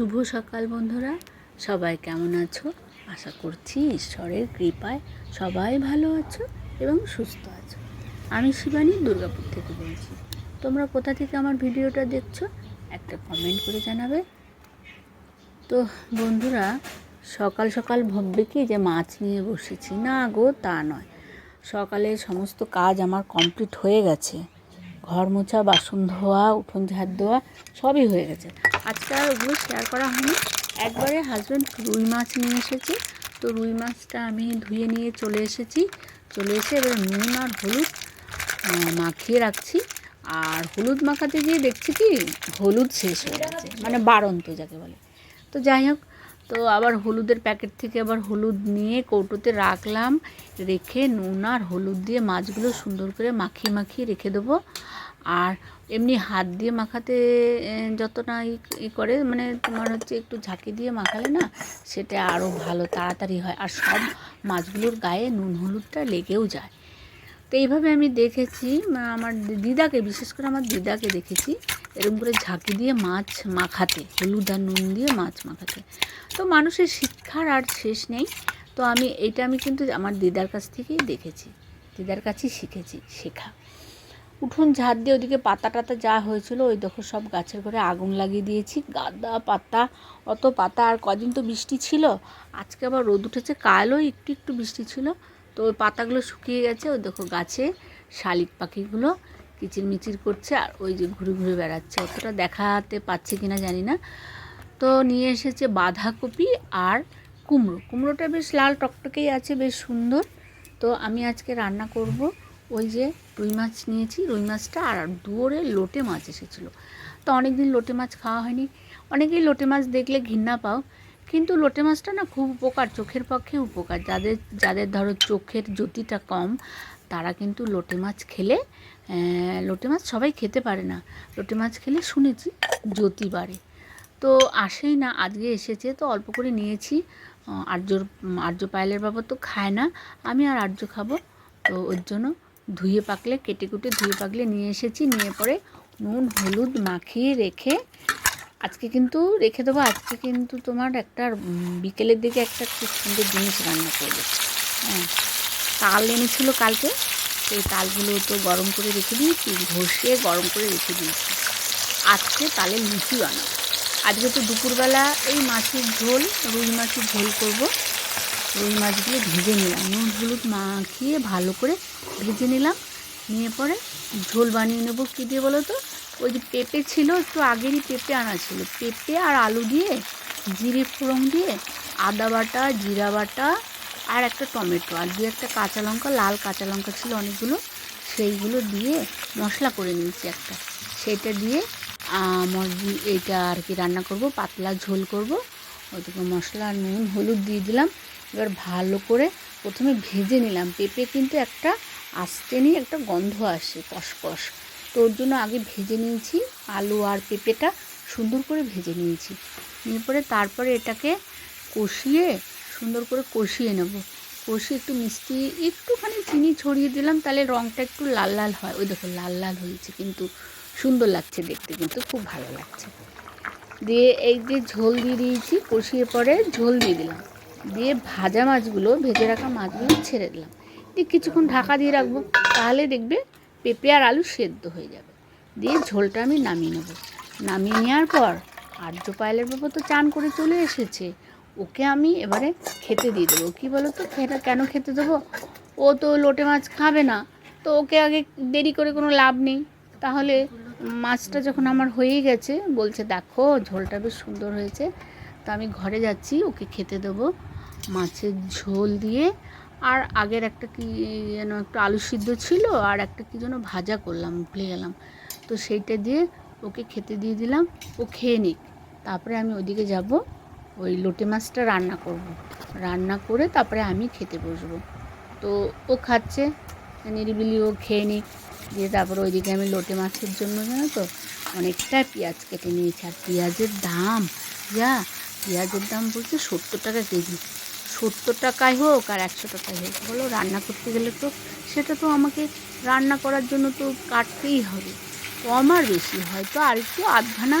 শুভ সকাল বন্ধুরা। সবাই কেমন আছো? আশা করছি ঈশ্বরের কৃপায় সবাই ভালো আছো এবং সুস্থ আছো। আমি শিবানী, দুর্গাপুর থেকে বলছি। তোমরা কোথা থেকে আমার ভিডিওটা দেখছ, একটা কমেন্ট করে জানাবে। তো বন্ধুরা, সকাল সকাল ভাববে কি যে মাছ নিয়ে বসেছি। না গো, তা নয়। সকালে সমস্ত কাজ আমার কমপ্লিট হয়ে গেছে। ঘর মোছা বাসন ধোয়া উঠোন ঝাড় দেওয়া, সবই হয়ে গেছে। আজকে আর ওগুলো শেয়ার করা হয়নি। একবারে হাজব্যান্ড রুই মাছ নিয়ে এসেছে। তো রুই মাছটা আমি ধুয়ে নিয়ে চলে এসেছি। চলে এসে এবার নুন আর হলুদ মাখিয়ে রাখছি। আর হলুদ মাখাতে গিয়ে দেখছি কি, হলুদ শেষ হয়ে গেছে। মানে বাড়ন্ত যাকে বলে। তো যাই হোক তো আবার হলুদের প্যাকেট থেকে আবার হলুদ নিয়ে কৌটোতে রাখলাম, রেখে নুন আর হলুদ দিয়ে মাছগুলো সুন্দর করে মাখিয়ে মাখিয়ে রেখে দেবো। আর এমনি হাত দিয়ে মাখাতে যতটা ই করে মানে তোমার হচ্ছে একটু ঝাঁকি দিয়ে মাখালে না, সেটা আরও ভালো, তাড়াতাড়ি হয়। আর সব মাছগুলোর গায়ে নুন হলুদটা লেগেও যায়। তো এইভাবে আমি দেখেছি আমার দিদাকে, বিশেষ করে আমার দিদাকে দেখেছি, এরকম করে ঝাঁকি দিয়ে মাছ মাখাতে, হলুদ আর নুন দিয়ে মাছ মাখাতে। তো মানুষের শিক্ষার আর শেষ নেই, তো আমি, এটা আমি কিন্তু আমার দিদার কাছ থেকেই দেখেছি, দিদার কাছেই শিখেছি, শেখা। উঠোন ঝাড় দিয়ে ওদিকে পাতা টাতা যা হয়েছিল, ওই দেখো সব গাছের ঘরে আগুন লাগিয়ে দিয়েছি, গাদা পাতা, অত পাতা, আর কদিন তো বৃষ্টি ছিল, আজকে আবার রোদ উঠেছে, কালও একটু একটু বৃষ্টি ছিল তো ওই পাতাগুলো শুকিয়ে গেছে ওই দেখো গাছে শালিক পাখিগুলো কিচিরমিচির করছে, আর ওই যে ঘুরে ঘুরে বেড়াচ্ছে। অতটা দেখাতে পাচ্ছি কিনা জানি না। তো নিয়ে এসেছে বাঁধাকপি আর কুমড়ো। কুমড়োটা বেশ লাল টকটকেই আছে, বেশ সুন্দর। তো আমি আজকে রান্না করব ওই যে রুই মাছ নিয়েছি, রুই মাছটা আর দুয়োরে লোটে মাছ এসেছিল। তো অনেক দিন লোটে মাছ খাওয়া হয়নি। অনেকেই লোটে মাছ দেখলে ঘৃণা পাও কিন্তু লোটে মাছটা না খুব উপকার, চোখের পক্ষে উপকার। যাদের যাদের ধরো চোখের জ্যোতিটা কম, তারা কিন্তু লোটে মাছ খেলে লোটে মাছ সবাই খেতে পারে না। লোটে মাছ খেলে শুনেছি জ্যোতি বাড়ে। তো আসেই না, আজকে এসেছে, তো অল্প করে নিয়েছি। আর্যর আর্য পায়েলের বাবা তো খায় না, আমি আর আর্য খাব। তো ওর জন্য ধুয়ে পাকলে, কেটে কুটে ধুয়ে পাকলে নিয়ে এসেছি। নিয়ে পরে নুন, হলুদ মাখিয়ে রেখে আজকে কিন্তু রেখে দেবো। আজকে কিন্তু তোমার একটা বিকেলের দিকে একটা খুব সুন্দর জিনিস রান্না করবে। হ্যাঁ তাল এনেছিল কালকে। সেই তালগুলো তো গরম করে রেখে দিয়েছি, ঘষে গরম করে রেখে দিয়েছি। আজকে তালের লুচি বানাবো। আজকে তো দুপুরবেলা এই মাছের ঝোল, রুই মাছের ঝোল করব। রুই মাছগুলো ভেজে নিলাম। নুন, হলুদ মাখিয়ে ভালো করে ভেজে নিলাম। নিয়ে পরে ঝোল বানিয়ে নেব। কী দিয়ে বলো তো? ওই যে পেঁপে ছিল, একটু আগেরই পেঁপে আনা ছিল। পেঁপে আর আলু দিয়ে, জিরে ফোড়ন দিয়ে, আদা বাটা, জিরা বাটা আর একটা টমেটো আর দু একটা কাঁচা লঙ্কা, লাল কাঁচা লঙ্কা ছিল অনেকগুলো, সেইগুলো দিয়ে মশলা করে নিয়েছি একটা। সেইটা দিয়ে আমার এইটা আর কি রান্না করব, পাতলা ঝোল করব। ওইদিকে মশলা, নুন, হলুদ দিয়ে দিলাম। এবার ভালো করে প্রথমে ভেজে নিলাম। পেঁপে কিন্তু একটা আস্তে নিয়ে একটা গন্ধ আসে, কষকষ। তো ওর জন্য আগে ভেজে নিয়েছি আলু আর পেঁপেটা, সুন্দর করে ভেজে নিয়েছি। নিয়ে পরে তারপরে এটাকে কষিয়ে সুন্দর করে কষিয়ে নেব। কষিয়ে একটু মিষ্টি, একটুখানি চিনি ছড়িয়ে দিলাম, তাহলে রঙটা একটু লাল লাল হয়। ওই দেখো লাল লাল হয়েছে কিন্তু, সুন্দর লাগছে দেখতে কিন্তু, খুব ভালো লাগছে। দিয়ে এই যে ঝোল দিয়ে দিয়েছি, কষিয়ে পরে ঝোল দিয়ে দিলাম। দিয়ে ভাজা মাছগুলো, ভেজে রাখা মাছগুলো ছেড়ে দিলাম। দিয়ে কিছুক্ষণ ঢাকা দিয়ে রাখব, তাহলে দেখবে পেঁপে আর আলু সেদ্ধ হয়ে যাবে। দিয়ে ঝোলটা আমি নামিয়ে নেব। নামিয়ে নেওয়ার পর আর্য পায়েলের বাবা তো চান করে চলে এসেছে। ওকে আমি এবারে খেতে দিয়ে দেবো। কী বলো তো খেতে, কেন খেতে দেবো? ও তো লোটে মাছ খাবে না। তো ওকে আগে দেরি করে কোনো লাভ নেই। তাহলে মাছটা যখন আমার হয়েই গেছে, বলছে, দেখো, ঝোলটা বেশ সুন্দর হয়েছে। তো আমি ঘরে যাচ্ছি, ওকে খেতে দেবো। মাছের ঝোল দিয়ে আর আগের একটা কি যেন একটু আলু সিদ্ধ ছিল, আর একটা কি যেন ভাজা করলাম, ভুলে গেলাম। তো সেইটা দিয়ে ওকে খেতে দিয়ে দিলাম, ও খেয়ে নিক। তারপরে আমি ওদিকে যাব, ওই লোটে মাছটা রান্না করব। রান্না করে তারপরে আমি খেতে বসবো। তো ও খাচ্ছে, নিরিবিলি ও খেয়ে নিক। দিয়ে তারপরে ওইদিকে আমি লোটে মাছের জন্য জানো তো, অনেকটা পেঁয়াজ কেটে নিয়েছি। আর পেঁয়াজের দাম, যা, পেঁয়াজের দাম বলছে সত্তর টাকা কেজি। সত্তর টাকায় হোক আর একশো টাকায় হোক, বলো রান্না করতে গেলে তো সেটা তো আমাকে রান্না করার জন্য তো কাটতেই হবে। কম আর বেশি, হয়তো আর একটু আধখানা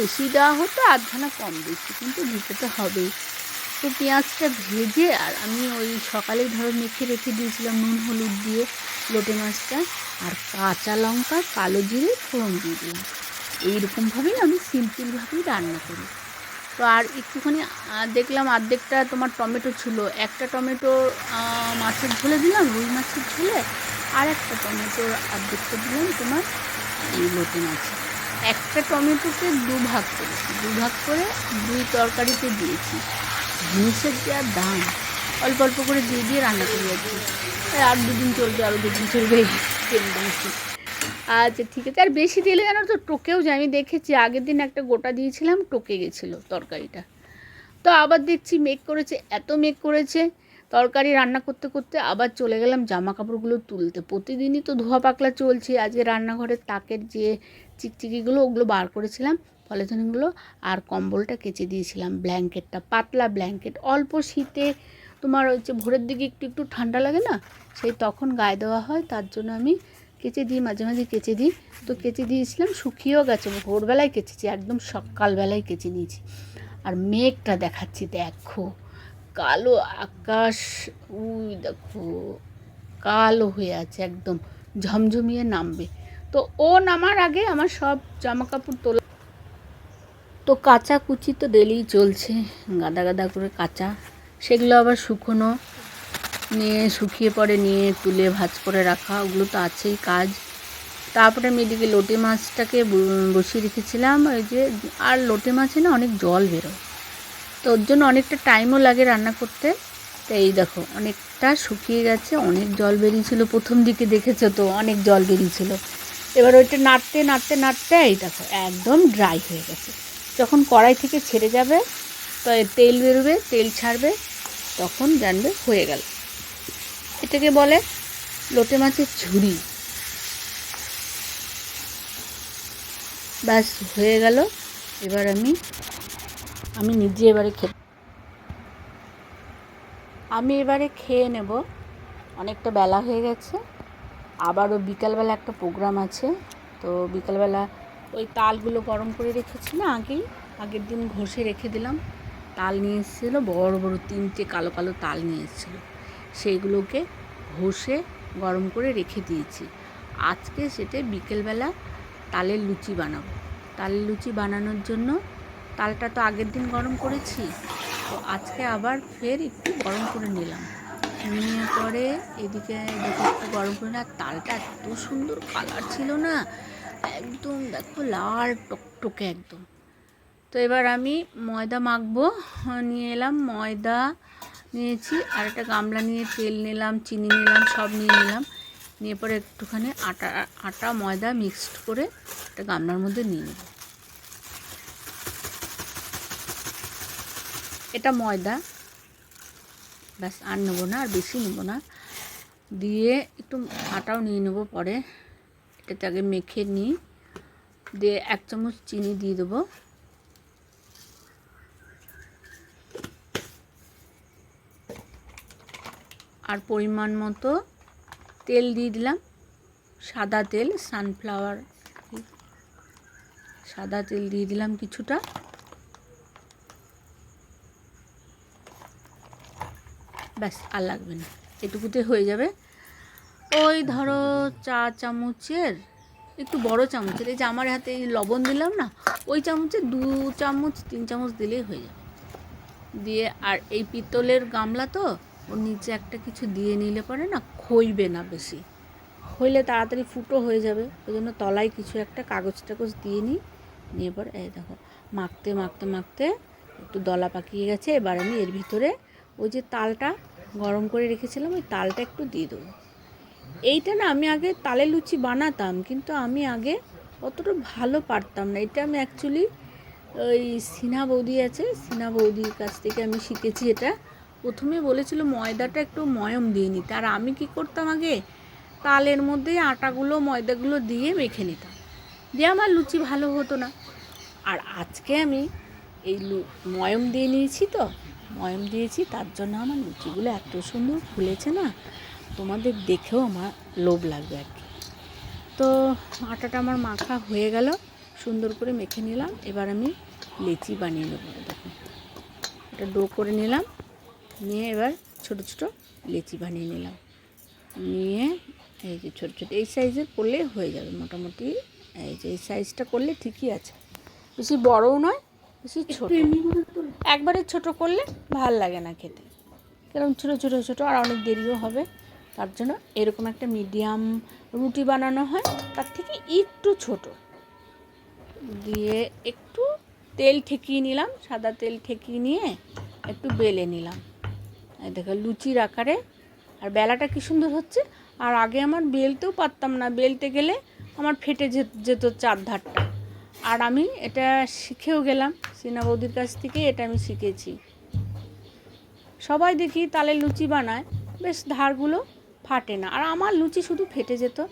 বেশি দেওয়া হতো, আধখানা কম বেশি, কিন্তু দিতে তো হবেই। তো পেঁয়াজটা ভেজে, আর আমি ওই সকালেই ধরো মেখে রেখে দিয়েছিলাম নুন, হলুদ দিয়ে লোটে মাছটা, আর কাঁচা লঙ্কা, কালো জিরে, ফোড়ন দিয়ে দিলাম। এইরকমভাবেই আমি সিম্পলভাবেই রান্না করি। তো আর একটুখানি দেখলাম অর্ধেকটা তোমার টমেটো ছিল। একটা টমেটো মাছের ঝোলে দিলাম, রুই মাছের ঝোলে, আর একটা টমেটোর অর্ধেকটা দিলাম তোমার এই লোটে মাছে একটা টমেটোকে দু ভাগ করেছি। দু ভাগ করে দুই তরকারিতে দিয়েছি। জিনিসের যা দাম, অল্প অল্প করে দিয়ে দিয়ে রান্না করে যাচ্ছি। আর দুদিন চলবে আরও দুদিন চলবে তেল দিয়েছি আচ্ছা ঠিক আছে। আর বেশি দিলে জানো তো টোকেও যায়। আমি দেখেছি, আগের দিন একটা গোটা দিয়েছিলাম, টোকে গেছিল তরকারিটা। তো আবার দেখছি মেঘ করেছে, এত মেঘ করেছে। তরকারি রান্না করতে করতে আবার চলে গেলাম জামা কাপড়গুলো তুলতে। প্রতিদিনই তো ধোয়া পাকলা চলছে। আজকে রান্নাঘরের তাকের যে চিকচিকিগুলো, ওগুলো বার করেছিলাম। পলিথিনগুলো আর কম্বলটা কেচে দিয়েছিলাম, ব্ল্যাঙ্কেটটা, পাতলা ব্ল্যাঙ্কেট। অল্প শীতে তোমার হচ্ছে ভোরের দিকে একটু একটু ঠান্ডা লাগে না? সেই তখন গায়ে দেওয়া হয়, তার জন্য আমি কেচে দিই, মাঝে মাঝে কেচে দিই। তো কেচে দিয়েছিলাম, শুকিয়েও গেছে, ভোরবেলায় কেচেছি, একদম সকালবেলায় কেচে নিয়েছি। আর মেঘটা দেখাচ্ছি, দেখো, কালো আকাশ, উই, দেখো, কালো হয়ে আছে, একদম ঝমঝমিয়ে নামবে। তো ও নামার আগে আমার সব জামা কাপড় তোলা তো কাঁচা কুচি তো ডেলিই চলছে, গাদা গাদা করে কাঁচা, সেগুলো আবার শুকনো। নিয়ে শুকিয়ে পরে নিয়ে তুলে ভাজ করে রাখা, ওগুলো তো আছেই কাজ। তারপরে আমি এদিকে লোটে মাছটাকে বসিয়ে রেখেছিলাম, ওই যে, আর লোটে মাছে না অনেক জল বেরোয়। তো ওর জন্য অনেকটা টাইমও লাগে রান্না করতে। তো এই দেখো, অনেকটা শুকিয়ে গেছে, অনেক জল বেরিয়েছিল প্রথম দিকে দেখেছ তো, অনেক জল বেরিয়েছিল। এবার ওইটা নাড়তে নাড়তে নাড়তে এই দেখো, একদম ড্রাই হয়ে গেছে। যখন কড়াই থেকে ছেড়ে যাবে, তো তেল বেরোবে, তেল ছাড়বে, তখন জানবে হয়ে গেল। এটাকে বলে, লোটে মাছের ঝুড়ি। ব্যাস, হয়ে গেল। এবার আমি আমি নিজে এবারে খেতে আমি এবারে খেয়ে নেব। অনেকটা বেলা হয়ে গেছে। আবারও বিকালবেলা একটা প্রোগ্রাম আছে। তো বিকালবেলা ওই তালগুলো গরম করে রেখেছি না আগেই। আগের দিন ঘষে রেখে দিলাম। তাল নিয়ে এসেছিল, বড় বড় তিনটে কালো কালো তাল নিয়ে এসেছিল। সেইগুলোকে ঘষে গরম করে রেখে দিয়েছি। আজকে সেটা বিকেলবেলা তালের লুচি বানাবো। তালের লুচি বানানোর জন্য তালটা তো আগের দিন গরম করেছি, তো আজকে আবার ফের একটু গরম করে নিলাম। নিয়ে পরে এদিকে দেখো একটু গরম করে না, তালটা এত সুন্দর কালার ছিল না, একদম দেখো লাল টকটকে একদম। তো এবার আমি ময়দা মাখবো, নিয়ে এলাম ময়দা নিয়েছি, আর একটা গামলা নিয়ে তেল নিলাম, চিনি নিলাম, সব নিয়ে নিলাম। নিয়ে পরে একটুখানি আটা আটা, ময়দা মিক্সড করে একটা গামলার মধ্যে নিয়ে নেব। এটা ময়দা। ব্যাস, আর নেব না, আর বেশি নেব না। দিয়ে একটু আটাও নিয়ে নেব পরে। এটাতে আগে মেখে নিই। দিয়ে এক চামচ চিনি দিয়ে দেবো। আর পরিমাণ মতো তেল দিয়ে দিলাম। সাদা তেল সানফ্লাওয়ার সাদা তেল দিয়ে দিলাম কিছুটা। ব্যাস, আর লাগবে না। এটুকুতে হয়ে যাবে। ওই ধরো চা চামচের, একটু বড় চামচের, এই যে আমার হাতে এই লবণ দিলাম না, ওই চামচে দু চামচ, তিন চামচ দিলেই হয়ে যাবে। দিয়ে, আর এই পিতলের গামলা তো ওর নিচে একটা কিছু দিয়ে নিলে পরে না খইবে না বেশি। হইলে তাড়াতাড়ি ফুটো হয়ে যাবে ওই জন্য তলায় কিছু একটা কাগজ টাগজ দিয়ে নিই, নিয়ে পরে এই দেখো, মাখতে মাখতে মাখতে একটু দলা পাকিয়ে গেছে, এবার আমি এর ভিতরে ওই যে তালটা গরম করে রেখেছিলাম, ওই তালটা একটু দিয়ে দেবো। এইটা না আমি আগে তালে লুচি বানাতাম, কিন্তু আমি আগে অতটা ভালো পারতাম না। এটা আমি অ্যাকচুয়ালি ওই সিনা বৌদি আছে সিনা বৌদির কাছ থেকে আমি শিখেছি এটা। প্রথমে বলেছিল ময়দাটা একটু ময়ম দিয়ে নিতে। আর আমি কি করতাম আগে? তালের মধ্যে আটাগুলো, ময়দাগুলো দিয়ে মেখে নিতাম। দিয়ে আমার লুচি ভালো হতো না। আর আজকে আমি এই লু, ময়ম দিয়ে নিয়েছি তো, ময়ম দিয়েছি, তার জন্য আমার লুচিগুলো এত সুন্দর ফুলেছে না, তোমাদের দেখেও আমার লোভ লাগবে আর কি। তো আটাটা আমার মাখা হয়ে গেল, সুন্দর করে মেখে নিলাম। এবার আমি লেচি বানিয়ে নেব দেখুন এটা ডো করে নিলাম। নিয়ে এবার ছোট ছোট লেচি বানিয়ে নিলাম। নিয়ে এই যে ছোটো ছোটো এই সাইজের করলে হয়ে যাবে মোটামুটি। এই যে এই সাইজটা করলে ঠিকই আছে। বেশি বড়ও নয় বেশি ছোট। একবারে ছোট করলে ভালো লাগে না খেতে। কীরকম ছোটো ছোটো ছোটো আর অনেক দেরিও হবে। তার জন্য এরকম একটা মিডিয়াম রুটি বানানো হয় তার থেকে একটু ছোট। দিয়ে একটু তেল ঠেকিয়ে নিলাম সাদা তেল ঠেকিয়ে নিয়ে একটু বেলে নিলাম। দেখো, লুচির আকারে। আর বেলাটা কি সুন্দর হচ্ছে? আর আগে আমার বেলতেও পারতাম না। বেলতে গেলে আমার ফেটে যেত চার ধারটা আর আমি এটা শিখেও গেলাম, সিনা বৌদির কাছ থেকে এটা আমি শিখেছি। সবাই দেখি তালে লুচি বানায়, বেশ ধারগুলো ফাটে না। আর আমার লুচি শুধু ফেটে যেত।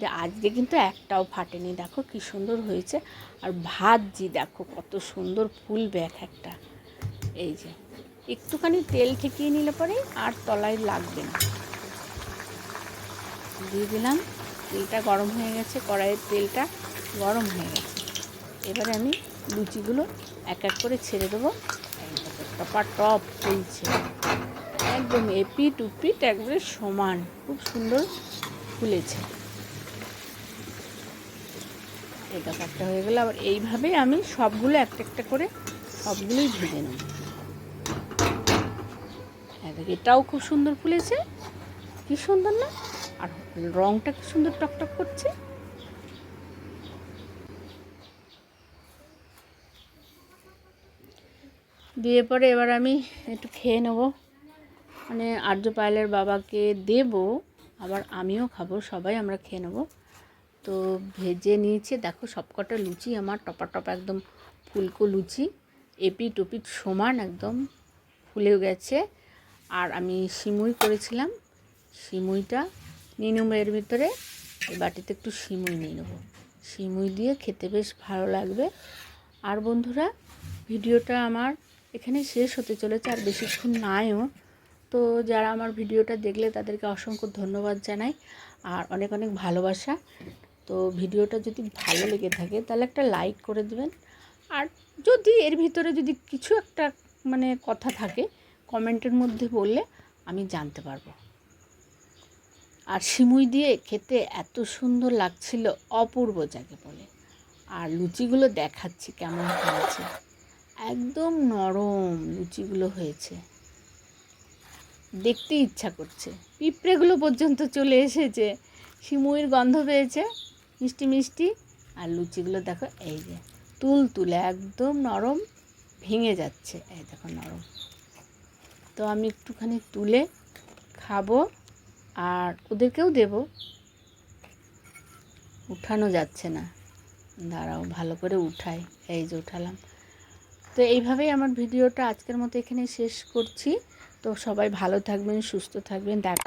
যে আজকে কিন্তু একটাও ফাটেনি। দেখো কি সুন্দর হয়েছে। আর ভাজছি দেখো, কত সুন্দর ফুল ব্যাগ একটা। এই যে। একটুখানি তেল ঠেকিয়ে নিলে পরে আর তলায় লাগবে না। দিয়ে দিলাম, তেলটা গরম হয়ে গেছে, কড়াইয়ের তেলটা গরম হয়ে গেছে। এবারে আমি লুচিগুলো এক এক করে ছেড়ে দেবো। টপা টপ ফুলছে একদম এপিট উপিট একবারে সমান, খুব সুন্দর ফুলেছে। এই ব্যাপারটা হয়ে গেলে। আবার এইভাবে আমি সবগুলো একটা একটা করে সবগুলোই ভেজে নেব। এটাও খুব সুন্দর ফুলেছে। কি সুন্দর না? আর রংটা কি সুন্দর টকটক করছে। দিয়ে পরে এবার আমি একটু খেয়ে নেব। মানে আর্য পায়েলের বাবাকে দেব, আবার আমিও খাব, সবাই আমরা খেয়ে নেব। তো ভেজে নিয়েছে, দেখো সবকটা লুচি আমার টপা টপা একদম ফুলকো লুচি, এপিট ওপিট সমান একদম ফুলেও গেছে। আর আমি সিমুই করেছিলাম। সিমুইটা নিয়ে নেব এর ভিতরে। এই বাটিতে একটু সিমুই নিয়ে নেব। সিমুই দিয়ে খেতে বেশ ভালো লাগবে। আর বন্ধুরা, ভিডিওটা আমার এখানে শেষ হতে চলেছে, আর বেশিক্ষণ নাইও। তো যারা আমার ভিডিওটা দেখলে তাদেরকে অসংখ্য ধন্যবাদ জানাই, আর অনেক অনেক ভালোবাসা। তো ভিডিওটা যদি ভালো লেগে থাকে, তাহলে একটা লাইক করে দেবেন। আর যদি এর ভিতরে যদি কিছু একটা মানে কথা থাকে কমেন্টের মধ্যে বললে আমি জানতে পারব। আর সিমুই দিয়ে খেতে এত সুন্দর লাগছিল অপূর্ব যাকে বলে। আর লুচিগুলো দেখাচ্ছি কেমন হয়েছে। একদম নরম লুচিগুলো হয়েছে। দেখতে ইচ্ছা করছে। পিঁপড়েগুলো পর্যন্ত চলে এসেছে। সিমুইয়ের গন্ধ পেয়েছে। মিষ্টি মিষ্টি। আর লুচিগুলো দেখো, এই যে তুল তুলে একদম নরম, ভেঙে যাচ্ছে। এই দেখো, নরম। তো আমি একটুখানি তুলে খাব আর ওদেরকেও দেব। উঠানো যাচ্ছে না। দাঁড়াও, ভালো করে উঠাই। এই যে উঠালাম। তো এইভাবেই আমার ভিডিওটা আজকের মতো এখানে শেষ করছি। তো সবাই ভালো থাকবেন, সুস্থ থাকবেন। দেখ